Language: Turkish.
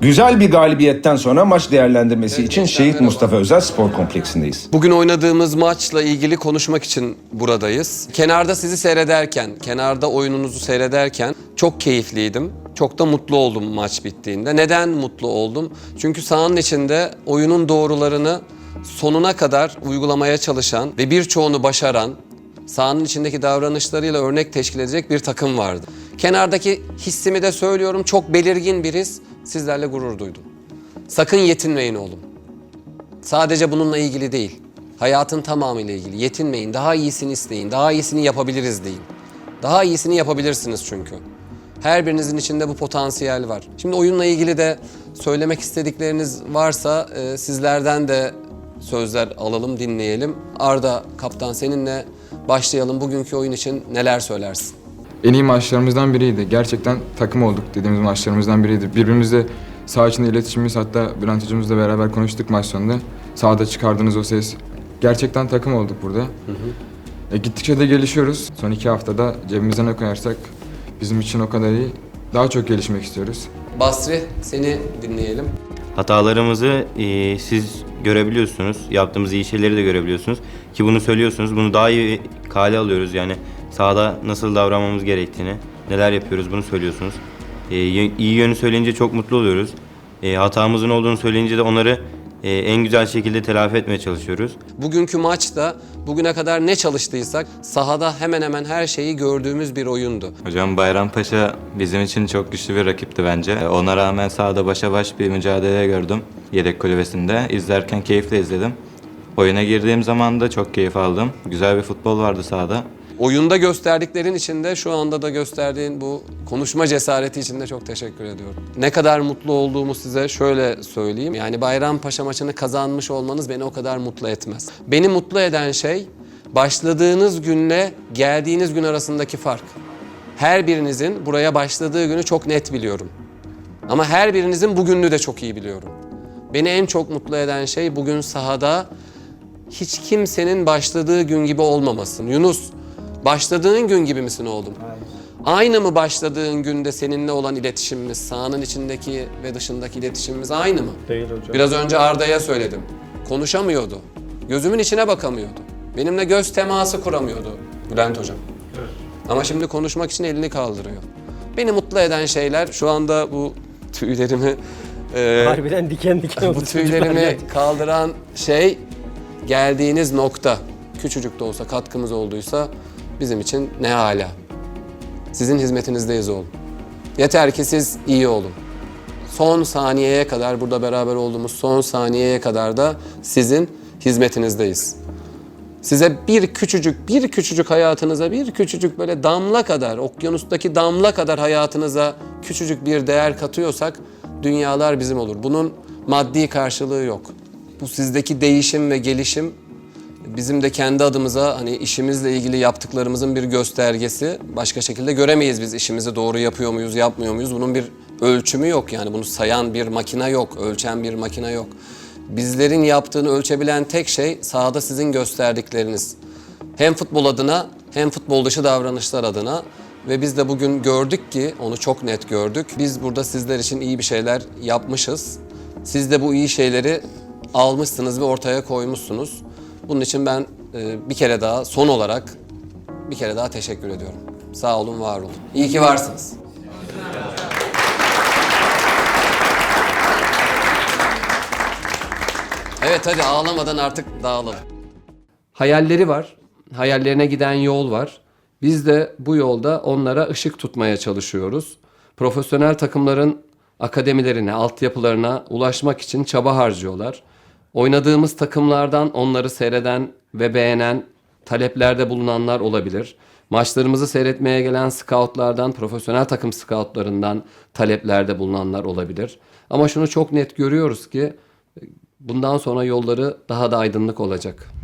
Güzel bir galibiyetten sonra maç değerlendirmesi için Şehit Mustafa Özel Spor Kompleksi'ndeyiz. Bugün oynadığımız maçla ilgili konuşmak için buradayız. Kenarda sizi seyrederken, kenarda oyununuzu seyrederken çok keyifliydim. Çok da mutlu oldum maç bittiğinde. Neden mutlu oldum? Çünkü sahanın içinde oyunun doğrularını sonuna kadar uygulamaya çalışan ve birçoğunu başaran, sahanın içindeki davranışlarıyla örnek teşkil edecek bir takım vardı. Kenardaki hissimi de söylüyorum çok belirgin bir his. Sizlerle gurur duydum. Sakın yetinmeyin oğlum. Sadece bununla ilgili değil. Hayatın tamamıyla ilgili. Yetinmeyin. Daha iyisini isteyin. Daha iyisini yapabiliriz deyin. Daha iyisini yapabilirsiniz çünkü. Her birinizin içinde bu potansiyel var. Şimdi oyunla ilgili de söylemek istedikleriniz varsa e, sizlerden de sözler alalım, dinleyelim. Arda kaptan seninle başlayalım. Bugünkü oyun için neler söylersin? En iyi maçlarımızdan biriydi. Gerçekten takım olduk dediğimiz maçlarımızdan biriydi. Birbirimizle saha içinde iletişimimiz hatta Bülent hocamızla beraber konuştuk maç sonunda. Sahada çıkardığınız o ses. Gerçekten takım olduk burada. E, gittikçe de gelişiyoruz. Son iki haftada cebimize ne koyarsak bizim için o kadar iyi. Daha çok gelişmek istiyoruz. Basri seni dinleyelim. Hatalarımızı e, siz görebiliyorsunuz. Yaptığımız iyi şeyleri de görebiliyorsunuz. Ki bunu söylüyorsunuz. Bunu daha iyi kale alıyoruz. Yani sahada nasıl davranmamız gerektiğini, neler yapıyoruz bunu söylüyorsunuz. E, iyi yönü söyleyince çok mutlu oluyoruz. E, hatamızın olduğunu söyleyince de onları e, en güzel şekilde telafi etmeye çalışıyoruz. Bugünkü maçta bugüne kadar ne çalıştıysak sahada hemen hemen her şeyi gördüğümüz bir oyundu. Hocam Bayrampaşa bizim için çok güçlü bir rakipti bence. Ona rağmen sahada başa baş bir mücadele gördüm yedek kulübesinde. İzlerken keyifle izledim. Oyuna girdiğim zaman da çok keyif aldım. Güzel bir futbol vardı sahada. Oyunda gösterdiklerin içinde şu anda da gösterdiğin bu konuşma cesareti için de çok teşekkür ediyorum. Ne kadar mutlu olduğumu size şöyle söyleyeyim. Yani Bayrampaşa maçını kazanmış olmanız beni o kadar mutlu etmez. Beni mutlu eden şey başladığınız günle geldiğiniz gün arasındaki fark. Her birinizin buraya başladığı günü çok net biliyorum. Ama her birinizin bugününü de çok iyi biliyorum. Beni en çok mutlu eden şey bugün sahada hiç kimsenin başladığı gün gibi olmamasın. Yunus, başladığın gün gibi misin oğlum? Aynı mı başladığın günde seninle olan iletişimimiz, sahanın içindeki ve dışındaki iletişimimiz aynı mı? Değil hocam. Biraz önce Arda'ya söyledim. Konuşamıyordu. Gözümün içine bakamıyordu. Benimle göz teması kuramıyordu Bülent Hocam. Ama şimdi konuşmak için elini kaldırıyor. Beni mutlu eden şeyler şu anda bu tüylerimi e, Harbiden diken diken oldu. bu tüylerimi kaldıran şey geldiğiniz nokta. Küçücük de olsa katkımız olduysa bizim için ne hala. Sizin hizmetinizdeyiz oğlum. Yeter ki siz iyi olun. Son saniyeye kadar burada beraber olduğumuz son saniyeye kadar da sizin hizmetinizdeyiz. Size bir küçücük, bir küçücük hayatınıza, bir küçücük böyle damla kadar, okyanustaki damla kadar hayatınıza küçücük bir değer katıyorsak dünyalar bizim olur. Bunun maddi karşılığı yok. Bu sizdeki değişim ve gelişim bizim de kendi adımıza hani işimizle ilgili yaptıklarımızın bir göstergesi. Başka şekilde göremeyiz biz işimizi doğru yapıyor muyuz, yapmıyor muyuz? Bunun bir ölçümü yok yani bunu sayan bir makine yok, ölçen bir makine yok. Bizlerin yaptığını ölçebilen tek şey sahada sizin gösterdikleriniz. Hem futbol adına hem futbol dışı davranışlar adına ve biz de bugün gördük ki onu çok net gördük. Biz burada sizler için iyi bir şeyler yapmışız. Siz de bu iyi şeyleri almışsınız ve ortaya koymuşsunuz. Bunun için ben e, bir kere daha son olarak bir kere daha teşekkür ediyorum. Sağ olun, var olun. İyi ki varsınız. Evet hadi ağlamadan artık dağılalım. Hayalleri var. Hayallerine giden yol var. Biz de bu yolda onlara ışık tutmaya çalışıyoruz. Profesyonel takımların akademilerine, altyapılarına ulaşmak için çaba harcıyorlar. Oynadığımız takımlardan onları seyreden ve beğenen taleplerde bulunanlar olabilir. Maçlarımızı seyretmeye gelen scoutlardan, profesyonel takım scoutlarından taleplerde bulunanlar olabilir. Ama şunu çok net görüyoruz ki bundan sonra yolları daha da aydınlık olacak.